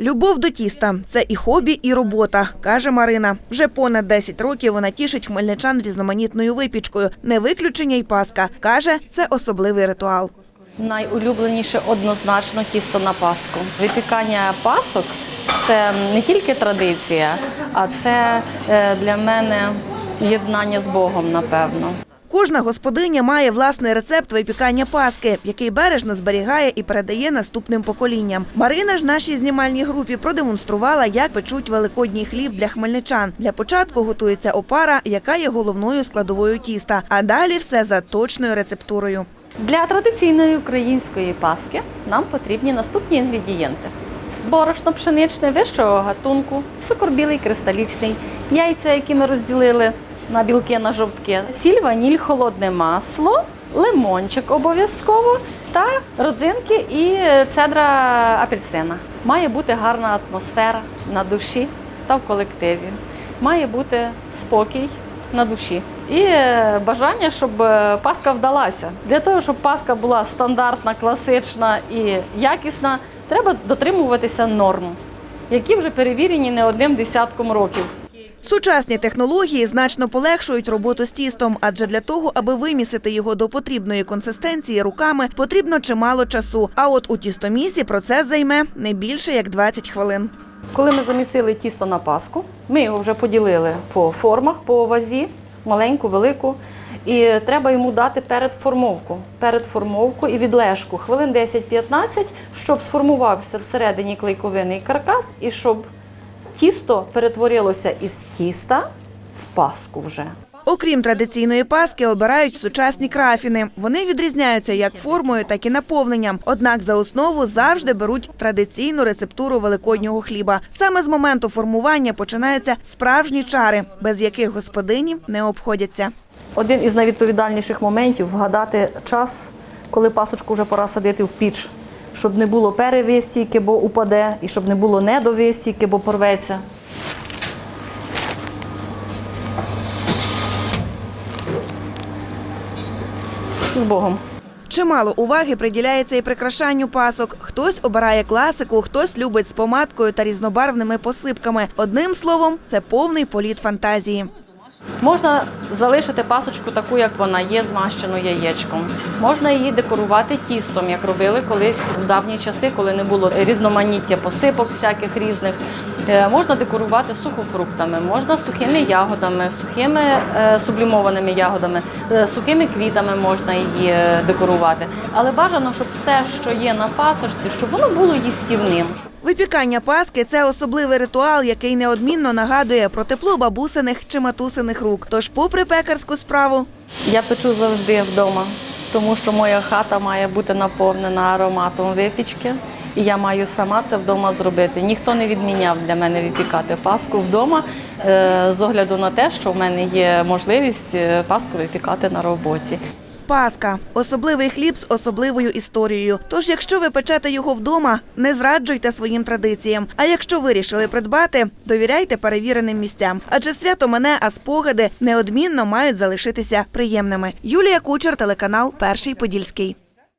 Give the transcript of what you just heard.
Любов до тіста це і хобі, і робота, каже Марина. Вже понад 10 років вона тішить хмельничан різноманітною випічкою. Не виключення й паска. каже, це особливий ритуал. Найулюбленіше однозначно тісто на паску. Випікання пасок це не тільки традиція, а це е, для мене єднання з Богом, напевно. Кожна господиня має власний рецепт випікання паски, який бережно зберігає і передає наступним поколінням. Марина ж нашій знімальній групі продемонструвала, як печуть великодній хліб для хмельничан. Для початку готується опара, яка є головною складовою тіста. А далі все за точною рецептурою. Для традиційної української паски нам потрібні наступні інгредієнти: борошно пшеничне вищого гатунку, цукор білий кристалічний, яйця, які ми розділили на білки на жовтки, сіль, ваніль, холодне масло, лимончик обов'язково та родзинки і цедра апельсина. Має бути гарна атмосфера на душі та в колективі. Має бути спокій на душі. І е, бажання, щоб е, паска вдалася. Для того, щоб паска була стандартна, класична і якісна, треба дотримуватися норм, які вже перевірені не одним десятком років. Сучасні технології значно полегшують роботу з тістом, адже для того, аби вимісити його до потрібної консистенції руками, потрібно чимало часу. А от у тістомісі процес займе не більше як 20 хвилин. Коли ми замісили тісто на паску, ми його вже поділили по формах, по вазі, маленьку, велику. І треба йому дати передформовку. Передформовку і відлежку хвилин 10-15, щоб сформувався всередині клейковинний каркас і щоб тісто перетворилося із тіста в паску вже. Окрім традиційної паски, обирають сучасні крафіни. Вони відрізняються як формою, так і наповненням. Однак за основу завжди беруть традиційну рецептуру великоднього хліба. Саме з моменту формування починаються справжні чари, без яких господині не обходяться. Один із найвідповідальніших моментів вгадати час, коли пасочку вже пора садити в піч, щоб не було перевистійки, бо упаде, і щоб не було недовистійки, бо порветься. З Богом. Чимало уваги приділяється і прикрашанню пасок. Хтось обирає класику, хтось любить з помадкою та різнобарвними посипками. Одним словом, це повний політ фантазії. Можна залишити пасочку таку, як вона є, змащену яєчком. Можна її декорувати тістом, як робили колись в давні часи, коли не було різноманіття посипок всяких різних. Е, Можна декорувати сухофруктами, можна сухими ягодами, сухими е, сублімованими ягодами, е, сухими квітами можна її декорувати. Але бажано, щоб все, що є на пасочці, щоб воно було їстівним. Випікання паски це особливий ритуал, який неодмінно нагадує про тепло бабусиних чи матусиних рук. Тож, попри пекарську справу, Я печу завжди вдома, тому що моя хата має бути наповнена ароматом випічки. І я маю сама це вдома зробити. Ніхто не відміняв для мене випікати паску вдома е, з огляду на те, що в мене є можливість е, паску випікати на роботі. Паска особливий хліб з особливою історією. Тож, якщо ви печете його вдома, не зраджуйте своїм традиціям. А якщо вирішили придбати, довіряйте перевіреним місцям. Адже свято мене, а спогади неодмінно мають залишитися приємними. Юлія Кучер, телеканал Перший Подільський.